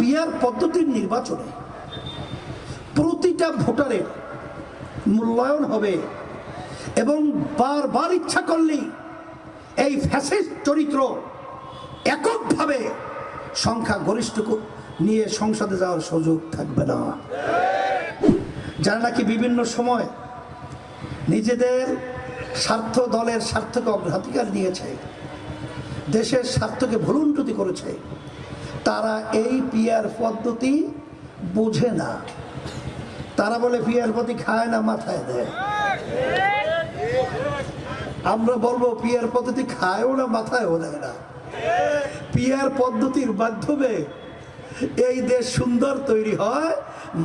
Peer পদ্ধতির নির্বাচনে প্রতিটা ভোটারের মূল্যায়ন হবে এবং বারবার ইচ্ছা করলেই এই ফ্যাসিস্ট চরিত্র এককভাবে সংখ্যা গরিষ্ঠ নিয়ে সংসদে যাওয়ার সুযোগ থাকবে না। যারা নাকি বিভিন্ন সময় নিজেদের স্বার্থ দলের স্বার্থকে অগ্রাধিকার দিয়েছে, দেশের স্বার্থকে ভুলুন্টুতি করেছে তারা এই পিয়ার পদ্ধতি বোঝে না। তারা বলে পিয়ার পদ্ধতি খায় না, মাথায় দেয়। আমরা বলব পিয়ার পদ্ধতি খায়ও না, মাথায়ও দেয় না। পিয়ার পদ্ধতির মাধ্যমে এই দেশ সুন্দর তৈরি হয়,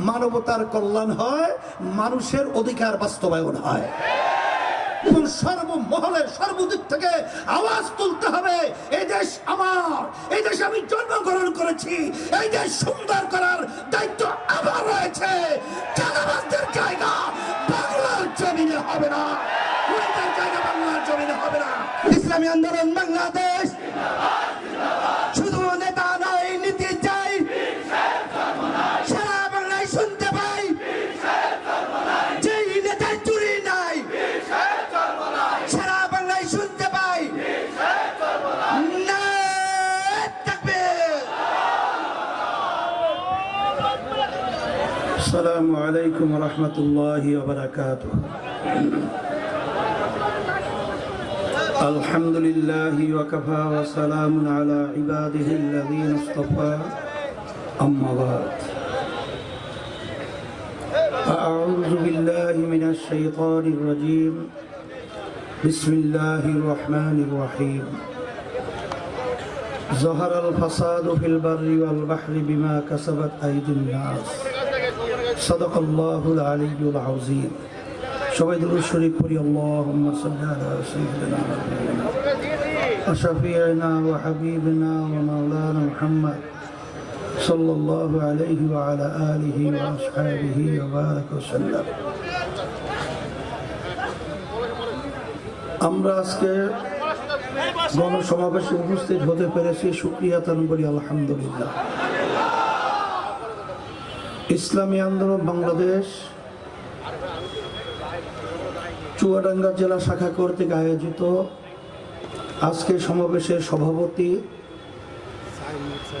মানবতার কল্যাণ হয়, মানুষের অধিকার বাস্তবায়ন হয়। এবং সর্বমহলে সর্বদিক থেকে আওয়াজ তুলতে হবে। এই দেশ আমার। এই দেশে আমি জন্মগ্রহণ করেছি। এই দেশ সুন্দর করার দায়িত্ব আমার রয়েছে। চাঁদাবাজদের জায়গা বাংলার জমিনে হবে না। জায়গা বাংলার জমিনে হবে না। ইসলামী আন্দোলন বাংলাদেশ। ورحمة الله وبركاته الحمد لله وكفى وسلام على عباده الذين اصطفى أما بعد. أعوذ بالله من الشيطان الرجيم بسم الله الرحمن الرحيم ظهر الفساد في البر والبحر بما كسبت أيدي الناس. صدق الله العلي العظيم সবাই দুরুদ শরীফ পড়ি আল্লাহুম্মা সাল্লি আলা সাইয়্যিদিনা وشفيعنا وحبيبنا ومولانا محمد صلى الله عليه وعلى آله وأصحابه وبارك وسلم আমরা আজকে গণসমাবেশে উপস্থিত হতে পেরেছি সুক্রিয়া তান বলি আলহামদুলিল্লাহ ইসলামী আন্দোলন বাংলাদেশ চুয়াডাঙ্গা জেলা শাখা কর্তৃক আয়োজিত আজকে সমাবেশের সভাপতি,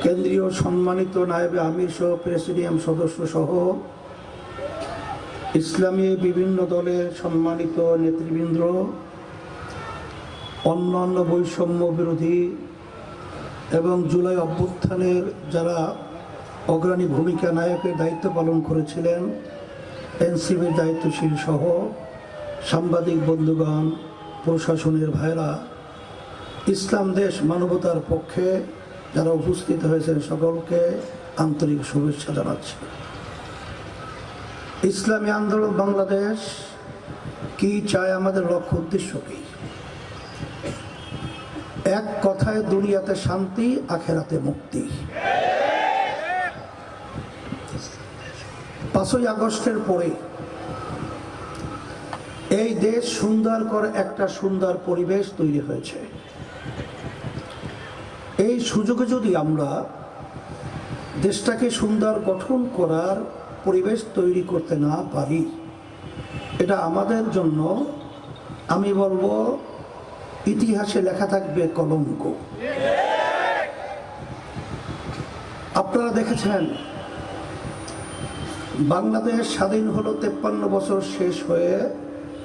কেন্দ্রীয় সম্মানিত নায়েবে আমির সহ প্রেসিডিয়াম সদস্য সহ ইসলামী বিভিন্ন দলের সম্মানিত নেতৃবৃন্দ, অন্যান্য বৈষম্য বিরোধী এবং জুলাই অভ্যুত্থানের যারা অগ্রণী ভূমিকা নায়কের দায়িত্ব পালন করেছিলেন এনসিবির দায়িত্বশীল সহ সাংবাদিক বন্ধুগণ, প্রশাসনের ভাইরা ইসলাম দেশ মানবতার পক্ষে যারা উপস্থিত হয়েছেন সকলকে আন্তরিক শুভেচ্ছা জানাচ্ছি। ইসলামী আন্দোলন বাংলাদেশ কি চায় আমাদের লক্ষ্য উদ্দেশ্য কি? এক কথায় দুনিয়াতে শান্তি, আখেরাতে মুক্তি। পাঁচই আগস্টের পরে এই দেশ সুন্দর করে একটা সুন্দর পরিবেশ তৈরি হয়েছে। এই সুযোগে যদি আমরা দেশটাকে সুন্দর গঠন করার পরিবেশ তৈরি করতে না পারি, এটা আমাদের জন্য, আমি বলব, ইতিহাসে লেখা থাকবে কলঙ্ক। আপনারা দেখেছেন বাংলাদেশ স্বাধীন হলো তেপ্পান্ন বছর শেষ হয়ে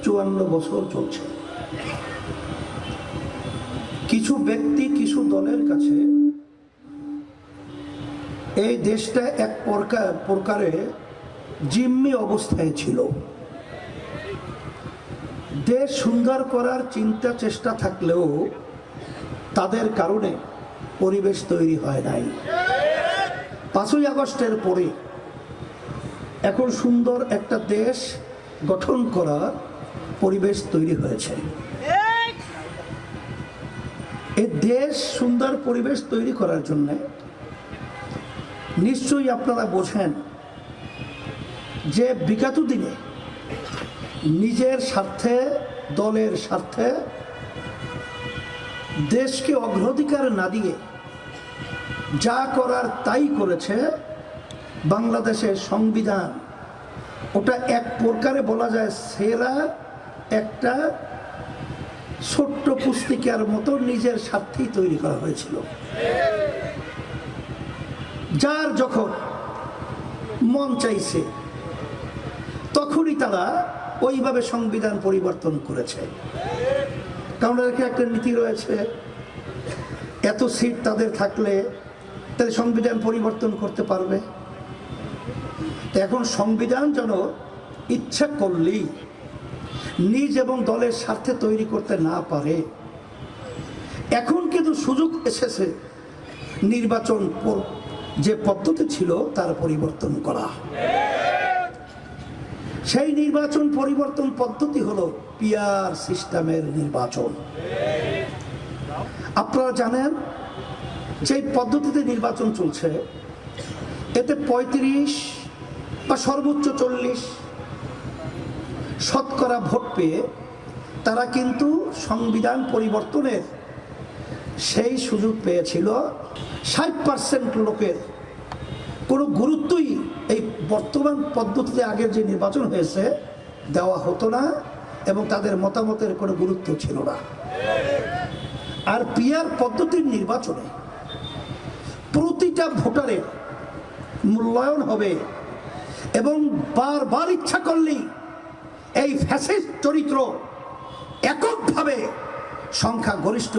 চুয়ান্ন বছর চলছে। কিছু ব্যক্তি, কিছু দলের কাছে এই দেশটা এক প্রকার, প্রকারে জিম্মি অবস্থায় ছিল। দেশ সুন্দর করার চিন্তা, চেষ্টা থাকলেও তাদের কারণে পরিবেশ তৈরি হয় নাই। পাঁচই আগস্টের পরে এখন সুন্দর একটা দেশ গঠন করার পরিবেশ তৈরি হয়েছে। এই দেশ সুন্দর পরিবেশ তৈরি করার জন্য নিশ্চয়ই আপনারা বোঝেন যে বিগত দিনে নিজের স্বার্থে, দলের স্বার্থে দেশকে অগ্রাধিকার না দিয়ে যা করার তাই করেছে বাংলাদেশের সংবিধান, ওটা এক প্রকারে বলা যায় সেরা একটা ছোট্ট পুস্তিকার মতো নিজের স্বার্থেই তৈরি করা হয়েছিল। যার যখন মন চাইছে, তখনই তারা ওইভাবে সংবিধান পরিবর্তন করেছে। কারণ এর একটা নীতি রয়েছে, এত সিট তাদের থাকলে তাহলে সংবিধান পরিবর্তন করতে পারবে। এখন সংবিধান যেন ইচ্ছা করলেই নিজ এবং দলের স্বার্থে তৈরি করতে না পারে। এখন কিন্তু সুযোগ এসেছে নির্বাচন যে পদ্ধতি ছিল তার পরিবর্তন করা। সেই নির্বাচন পরিবর্তন পদ্ধতি হলো পিয়ার সিস্টেমের নির্বাচন। আপনারা জানেন যে পদ্ধতিতে নির্বাচন চলছে, এতে পঁয়ত্রিশ বা সর্বোচ্চ চল্লিশ শতকরা ভোট পেয়ে তারা কিন্তু সংবিধান পরিবর্তনের সেই সুযোগ পেয়েছিল। ষাট পার্সেন্ট লোকের কোনো গুরুত্বই এই বর্তমান পদ্ধতিতে আগের যে নির্বাচন হয়েছে দেওয়া হতো না এবং তাদের মতামতের কোনো গুরুত্ব ছিল না। আর পিয়ার পদ্ধতির নির্বাচনে প্রতিটা ভোটারের মূল্যায়ন হবে এবং বারবার ইচ্ছা করলেই এই ফ্যাসিস্ট চরিত্র এককভাবে সংখ্যা গরিষ্ঠ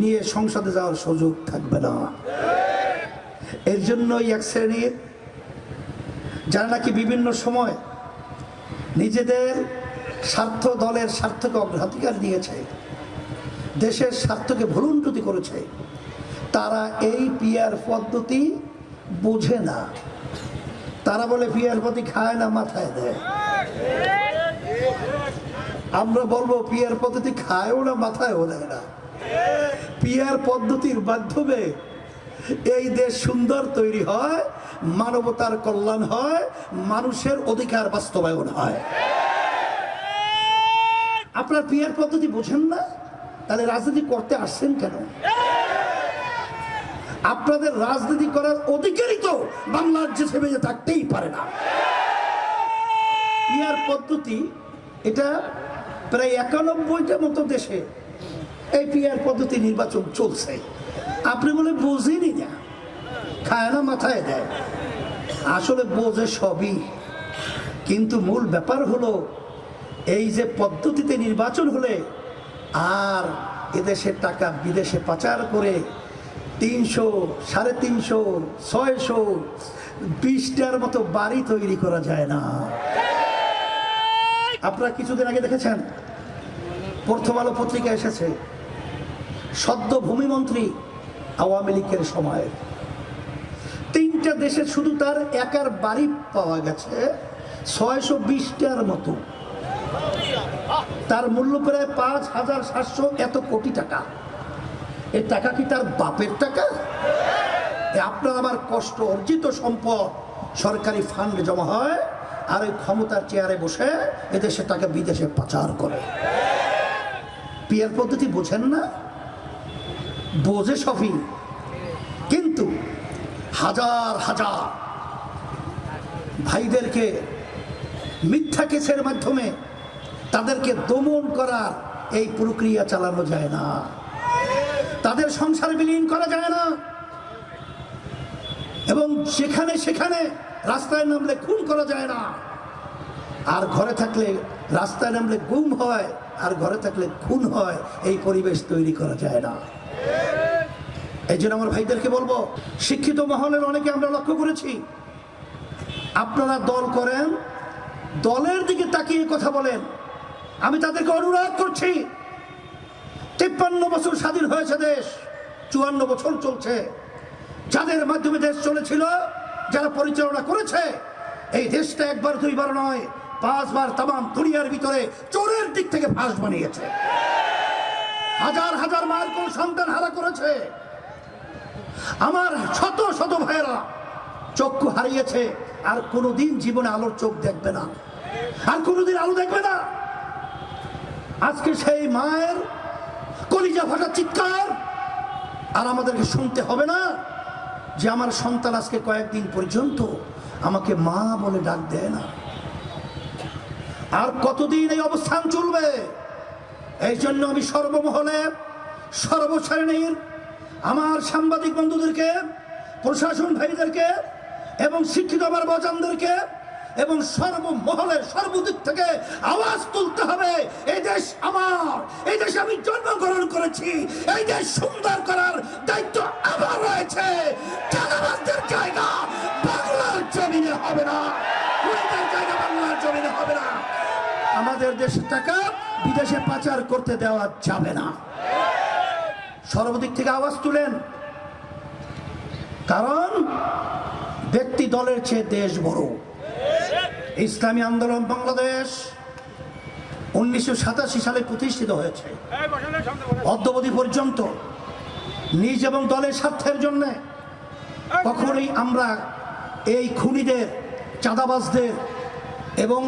নিয়ে সংসদে যাওয়ার সুযোগ থাকবে না। এর জন্যই এক শ্রেণির যারা নাকি বিভিন্ন সময় নিজেদের স্বার্থ দলের স্বার্থকে অগ্রাধিকার দিয়েছে, দেশের স্বার্থকে ভুলুন্টুতি করেছে, তারা এই পিয়ার পদ্ধতি বোঝে না। তারা বলে, পিয়ার পদ্ধতি খায় না, মাথায় দেয়। আমরা বলব, পিয়ার পদ্ধতি খায়ও না, মাথায়ও দেয় না। পিয়ার পদ্ধতির মাধ্যমে এই দেশ সুন্দর তৈরি হয়, মানবতার কল্যাণ হয়, মানুষের অধিকার বাস্তবায়ন হয়। আপনার পিয়ার পদ্ধতি বোঝেন না? তাহলে রাজনীতি করতে আসছেন কেন? আপনাদের রাজনীতি করার অধিকারই তো বাংলার যে সেবে থাকতেই পারে না। পিয়ার পদ্ধতি, এটা প্রায় একানব্বইটা মতো দেশে এই পিয়ার পদ্ধতি নির্বাচন চলছে। আপনি বলে বোঝেনি না খায় না মাথায় দেয়। আসলে বোঝে সবই। কিন্তু মূল ব্যাপার হলো, এই যে পদ্ধতিতে নির্বাচন হলে আর এদেশের টাকা বিদেশে পাচার করে তিনশো, সাড়ে তিনশো, ছয়শো, বিশটার মতো বাড়ি তৈরি করা যায় না। আপনারা কিছুদিন আগে দেখেছেন, প্রথম আলো পত্রিকা এসেছে, সদ্য ভূমিমন্ত্রী আওয়ামী লীগের সময়। তিনটা দেশে শুধু তার একার বাড়ি পাওয়া গেছে, ছয়শো বিশটার মতো। তার মূল্য প্রায় পাঁচ হাজার সাতশো এত কোটি টাকা। এ টাকা কি তার বাপের টাকা? আপনার আমার কষ্ট, অর্জিত সম্পদ সরকারি ফান্ডে জমা হয় আর ওই ক্ষমতার চেয়ারে বসে এদেশে টাকা বিদেশে পাচার করে। পিয়ার পদ্ধতি বোঝেন না? বোঝে সফি কিন্তু হাজার হাজার ভাইদেরকে মিথ্যা কেসের মাধ্যমে তাদেরকে দমন করার এই প্রক্রিয়া চালানো যায় না। তাদের সংসার বিলীন করা যায় না। এবং সেখানে সেখানে রাস্তায় নামলে খুন করা যায় না। আর ঘরে থাকলে রাস্তায় নামলে গুম হয়, আর ঘরে থাকলে খুন হয়, এই পরিবেশ তৈরি করা যায় না। এই জন্য আমার ভাইদেরকে বলব, শিক্ষিত মহলের অনেকে আমরা লক্ষ্য করেছি। আপনারা দল করেন, দলের দিকে তাকিয়ে কথা বলেন। আমি তাদেরকে অনুরোধ করছি তিপ্পান্ন বছর স্বাধীন হয়েছে দেশ, চুয়ান্ন বছর চলছে। যাদের মাধ্যমে দেশ চলেছিল, যারা পরিচালনা করেছে, এই দেশটা একবার দুইবার নয়, পাঁচবার তামাম দুনিয়ার ভিতরে চোরের দিক থেকে ফাঁস বানিয়েছে। হাজার হাজার মায়ের কোন সন্তান হারা করেছে। আমার শত শত ভাইয়েরা চক্ষু হারিয়েছে, আর কোনোদিন জীবনে আলোর চোখ দেখবে না। আর কোনোদিন আলো দেখবে না। আজকে সেই মায়ের কলিজা ফাটা চিৎকার। আর আমাদেরকে শুনতে হবে না যে আমার সন্তান আজকে কয়েকদিন পর্যন্ত আমাকে মা বলে ডাক দেয় না। আর কতদিন এই অবস্থান চলবে? এই জন্য আমি সর্বমহলে, সর্বশ্রেণীর আমার সাংবাদিক বন্ধুদেরকে, প্রশাসন ভাইদেরকে এবং শিক্ষিত আমার বাজানদেরকে এবং সর্বমহলের সর্বদিক থেকে আওয়াজ তুলতে হবে। এই দেশ আমার। এই দেশে আমি জন্মগ্রহণ করেছি। এই দেশ সুন্দর করার দায়িত্ব আমার রয়েছে। চাঁদাবাজদের না। জায়গা বাংলার জমিনে হবে না। আমাদের দেশের টাকা বিদেশে পাচার করতে দেওয়া যাবে না। সর্বদিক থেকে আওয়াজ তুলেন। কারণ ব্যক্তি দলের চেয়ে দেশ বড়। ইসলামী আন্দোলন বাংলাদেশ উনিশশো সাতাশি সালে প্রতিষ্ঠিত হয়েছে। অদ্যবধি পর্যন্ত নিজ এবং দলের স্বার্থের জন্য কখনোই আমরা এই খুনিদের, চাঁদাবাজদের এবং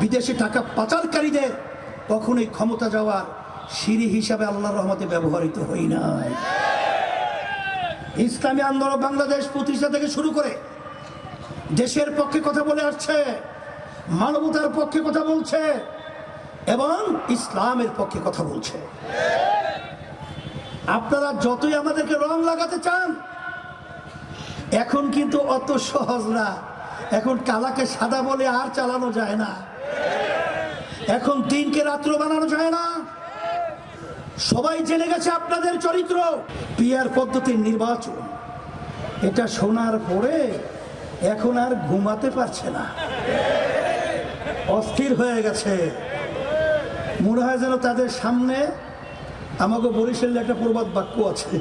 বিদেশি টাকা পাচারকারীদের কখনোই ক্ষমতা যাওয়ার সিঁড়ি হিসাবে আল্লাহর রহমতে ব্যবহৃত হই নাই। ইসলামী আন্দোলন বাংলাদেশ প্রতিষ্ঠা থেকে শুরু করে দেশের পক্ষে কথা বলে আসছে। মানবতার পক্ষে কথা বলছে এবং ইসলামের পক্ষে কথা বলছে। আপনারা যতই আমাদেরকে রং লাগাতে চান, এখন কিন্তু অত সহজ না। এখন কালাকে সাদা বলে আর চালানো যায় না। এখন দিনকে রাত্র বানানো যায় না। সবাই জেনে গেছে আপনাদের চরিত্র। পিয়ার পদ্ধতির নির্বাচন। এটা শোনার পরে এখন আর ঘুমাতে পারছে না। অস্থির হয়ে গেছে। মনে হয় যেন তাদের সামনে আমাকে বরিশালের একটা প্রবাদ বাক্য আছে।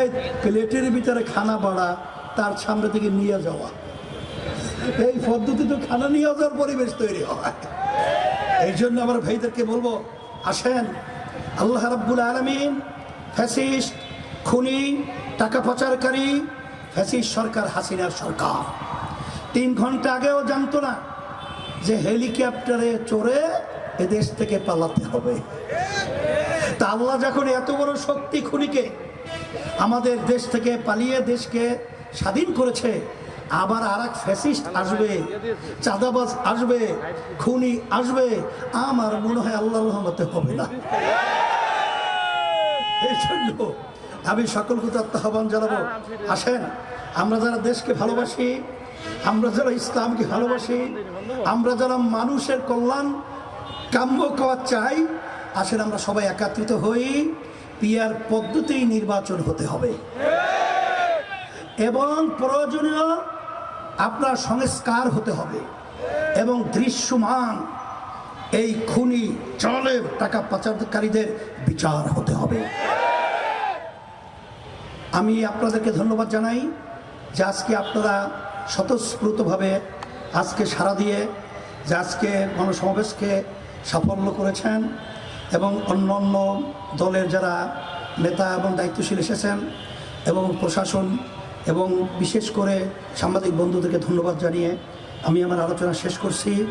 এই প্লেটের ভিতরে খানা বাড়া, তার সামনে থেকে নিয়ে যাওয়া। এই পদ্ধতিতে খানা নিয়ে যাওয়ার পরিবেশ তৈরি হয়। এই জন্য আমার ভাইদেরকে বলব, আসেন, আল্লাহ রাব্বুল আলমিন ফ্যাসিস্ট, খুনি, টাকা পাচারকারী ফ্যাসিস্ট সরকার, হাসিনার সরকার। তিন ঘণ্টা আগেও জানতো না যে হেলিকপ্টারে চড়ে এ দেশ থেকে পালাতে হবে। তা আল্লাহ যখন এত বড় শক্তি খুনিকে আমাদের দেশ থেকে পালিয়ে দেশকে স্বাধীন করেছে, আবার আর এক ফ্যাসিস্ট আসবে, চাঁদাবাজ আসবে, খুনি আসবে, আমার মনে হয় আল্লাহ রহমতে হবে না। এই জন্য আমি সকলকে আহ্বান জানাব। আসেন, আমরা যারা দেশকে ভালোবাসি আমরা যারা ইসলামকে ভালোবাসি, আমরা যারা মানুষের কল্যাণ কাম্য করা চাই, আসেন আমরা সবাই একাত্রিত হই পিয়ার পদ্ধতি নির্বাচন হতে হবে। এবং প্রয়োজনীয় আপনার সংস্কার হতে হবে এবং দৃশ্যমান এই খুনি চলের টাকা পাচারকারীদের বিচার হতে হবে। আমি আপনাদেরকে ধন্যবাদ জানাই যে আজকে আপনারা স্বতঃস্ফূর্তভাবে আজকে সারা দিয়ে যে আজকে গণসমাবেশকে সাফল্য করেছেন এবং অন্য অন্য দলের যারা নেতা এবং দায়িত্বশীল এসেছেন এবং প্রশাসন এবং বিশেষ করে সাংবাদিক বন্ধুদেরকে ধন্যবাদ জানিয়ে আমি আমার আলোচনা শেষ করছি।